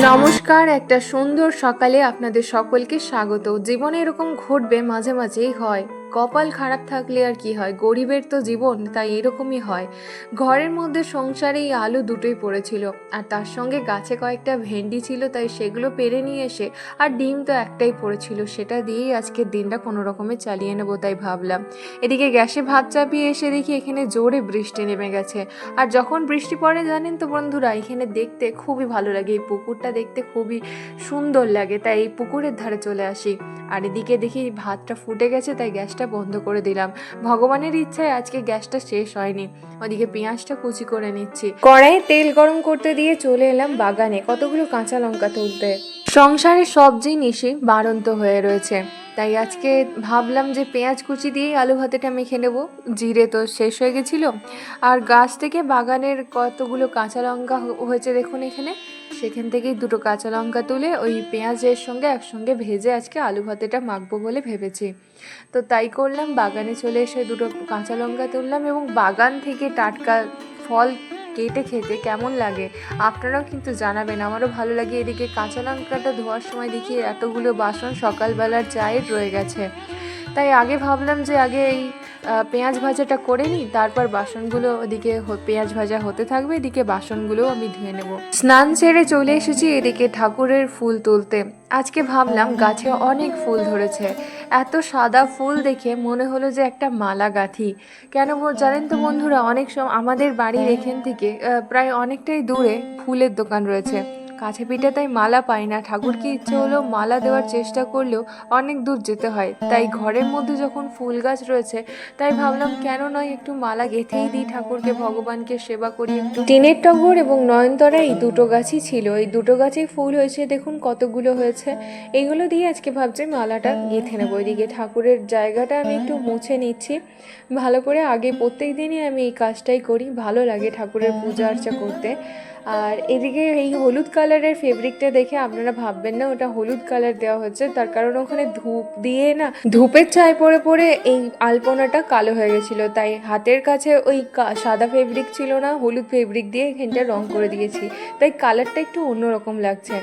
নমস্কার একটা সুন্দর সকালে আপনাদের সকলকে স্বাগত। জীবনে এরকম ঘটবে মাঝে মাঝেই হয়। কপাল খারাপ থাকলে আর কি হয়? গরিবের তো জীবন, তাই এরকমই হয়। ঘরের মধ্যে সংসারে এই আলু দুটোই পড়েছিল। আর তার সঙ্গে গাছে কয়েকটা ভেন্ডি ছিল, তাই সেগুলো পেরে নিয়ে এসে আর ডিম তো একটাই পড়েছিল। সেটা দিয়েই আজকের দিনটা কোনো রকমে চালিয়ে নেব তাই ভাবলাম। এদিকে গ্যাসে ভাত চাপিয়ে এসে দেখি এখানে জোরে বৃষ্টি নেমে গেছে। আর যখন বৃষ্টি পড়ে, জানেন তো বন্ধুরা, এখানে দেখতে খুবই ভালো লাগে। এই পুকুরটা দেখতে খুবই সুন্দর লাগে, তাই এই পুকুরের ধারে চলে আসি। আর এদিকে দেখি ভাতটা ফুটে গেছে, তাই গ্যাসটা বন্ধ করে দিলাম। ভগবানের ইচ্ছায় আজকে গ্যাসটা শেষ হয়নি। ওদিকে পেঁয়াজটা কুচি করে নিচ্ছি। কড়াইয়ে তেল গরম করতে দিয়ে চলে এলাম বাগানে কতগুলো কাঁচা লঙ্কা তুলতে। সংসারে সব জিনিসই বাড়ন্ত হয়ে রয়েছে। তাই আজকে ভাবলাম যে পেঁয়াজ কুচি দিয়েই আলু ভাতেটা মেখে নেব। জিরে তো শেষ হয়ে গেছিল। আর গাছ থেকে বাগানের কতগুলো কাঁচা লঙ্কা হয়েছে দেখুন এখানে। সেখান থেকেই দুটো কাঁচা লঙ্কা তুলে ওই পেঁয়াজের সঙ্গে একসঙ্গে ভেজে আজকে আলু ভাতেটা মাখবো বলে ভেবেছি। তো তাই করলাম, বাগানে চলে এসে দুটো কাঁচা লঙ্কা তুললাম এবং বাগান থেকে টাটকা ফল কেটে খেতে কেমন লাগে আপনারাও কিন্তু জানাবেন। আমারও ভালো লাগে এদিকে কাঁচা লঙ্কাটা ধোয়ার সময় দেখি এতগুলো বাসন সকালবেলার চায়ের রয়ে গেছে। তাই আগে ভাবলাম যে আগে এই পেঁয়াজ ভাজাটা করে নিই, তারপর বাসনগুলো ওদিকে পেঁয়াজ ভাজা হতে থাকবে, এদিকে বাসনগুলো আমি ধুয়ে নেব। স্নান সেরে চলে এসেছি এদিকে ঠাকুরের ফুল তুলতে। আজকে ভাবলাম গাছে অনেক ফুল ধরেছে। এত সাদা ফুল দেখে মনে হলো যে একটা মালা গাঁথি কেন জানেন তো বন্ধুরা, অনেক সময় আমাদের বাড়ির এখান থেকে প্রায় অনেকটাই দূরে ফুলের দোকান রয়েছে। কাছে পিঠে তাই মালা পাই না। ঠাকুরকে ইচ্ছে হলো মালা দেওয়ার চেষ্টা করলেও অনেক দূর যেতে হয়। তাই ঘরের মধ্যে যখন ফুল গাছ রয়েছে, তাই ভাবলাম কেন নয় একটু মালা গেঁথেই দিই ঠাকুরকে, ভগবানকে সেবা করি। টিনের টগর এবং নয়নতরা এই দুটো গাছই ছিল। এই দুটো গাছেই ফুল হয়েছে, দেখুন কতগুলো হয়েছে। এইগুলো দিয়ে আজকে ভাবছি মালাটা গেঁথে নেব। এদিকে ঠাকুরের জায়গাটা আমি একটু মুছে নিচ্ছি। ভালো করে আগে প্রত্যেক দিনই আমি এই কাজটাই করি। ভালো লাগে ঠাকুরের পূজা আর্চা করতে। আর এদিকে এই হলুদ কালারের ফেব্রিকটা দেখে আপনারা ভাববেন না, ওটা হলুদ কালার দেওয়া হচ্ছে তার কারণ ওখানে ধূপ দিয়ে না, ধূপের ছায় পড়ে পড়ে এই আলপনাটা কালো হয়ে গেছিল। তাই হাতের কাছে ওই সাদা ফেব্রিক ছিল না, হলুদ ফেব্রিক দিয়ে এখানটা রং করে দিয়েছি। তাই কালারটা একটু অন্যরকম লাগছে।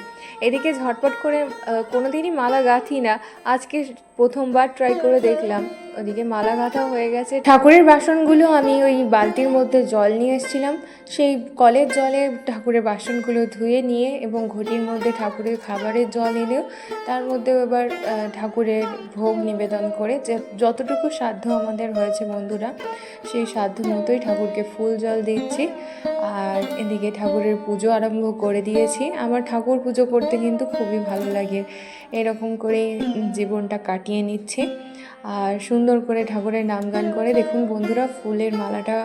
এদিকে ঝটপট করে কোনো কোনোদিনই মালা গাঁথি না। আজকে প্রথমবার ট্রাই করে দেখলাম। ওদিকে মালা গাঁথা হয়ে গেছে। ঠাকুরের বাসনগুলো আমি ওই বালতির মধ্যে জল নিয়ে এসেছিলাম। সেই কলের জলে ঠাকুরের বাসনগুলো ধুয়ে নিয়ে এবং ঘটির মধ্যে ঠাকুরের খাবারের জল এনেও তার মধ্যেও এবার ঠাকুরের ভোগ নিবেদন করে যে যতটুকু সাধ্য আমাদের হয়েছে বন্ধুরা, সেই সাধ্য মতোই ঠাকুরকে ফুল জল দিচ্ছি। আর এদিকে ঠাকুরের পুজো আরম্ভ করে দিয়েছি। আমার ঠাকুর পুজো করতে কিন্তু খুবই ভালো লাগে। এরকম করে জীবনটা কাটিয়ে নিচ্ছে। আর সুন্দর করে ঠাকুরের নাম গান করে দেখুন বন্ধুরা, ফুলের মালাটা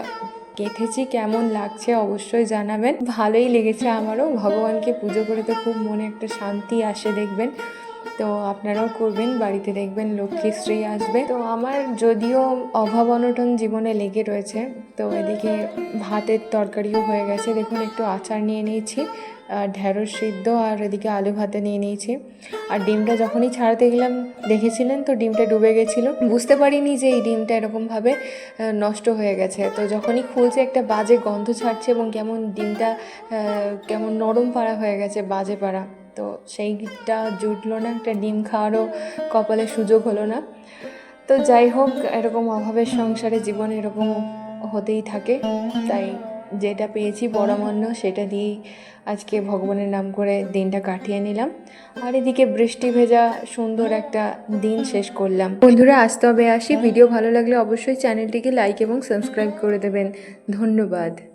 গেঁথেছি, কেমন লাগছে অবশ্যই জানাবেন। ভালোই লেগেছে আমারও, ভগবানকে পুজো করে তো খুব মনে একটা শান্তি আসে দেখবেন। তো আপনারাও করবেন, বাড়িতে দেখবেন লক্ষ্মীশ্রী আসবে। তো আমার যদিও অভাব অনটন জীবনে লেগে রয়েছে, তো এদিকে ভাতের তরকারিও হয়ে গেছে। দেখুন, একটু আচার নিয়ে নিয়েছি, আর ঢ্যাঁড়স সিদ্ধ, আর এদিকে আলু ভাতে নিয়ে নিয়েছি। আর ডিমটা যখনই ছাড়াতে গেলাম, দেখেছিলেন তো ডিমটা ডুবে গেছিল? বুঝতে পারিনি যে এই ডিমটা এরকমভাবে নষ্ট হয়ে গেছে। তো যখনই খুলছে, একটা বাজে গন্ধ ছাড়ছে এবং কেমন ডিমটা কেমন নরম পাড়া হয়ে গেছে, বাজে পাড়া। তো সেই সেইটা জুটলো না, একটা ডিম খাওয়ারও কপালে সুযোগ হলো না। তো যাই হোক, এরকম অভাবের সংসারে জীবন এরকম হতেই থাকে। তাই যেটা পেয়েছি পরমান্ন সেটা দিয়েই আজকে ভগবানের নাম করে দিনটা কাটিয়ে নিলাম। আর এদিকে বৃষ্টি ভেজা সুন্দর একটা দিন শেষ করলাম। বন্ধুরা, আজ তবে আসি। ভিডিও ভালো লাগলে অবশ্যই চ্যানেলটিকে লাইক এবং সাবস্ক্রাইব করে দেবেন। ধন্যবাদ।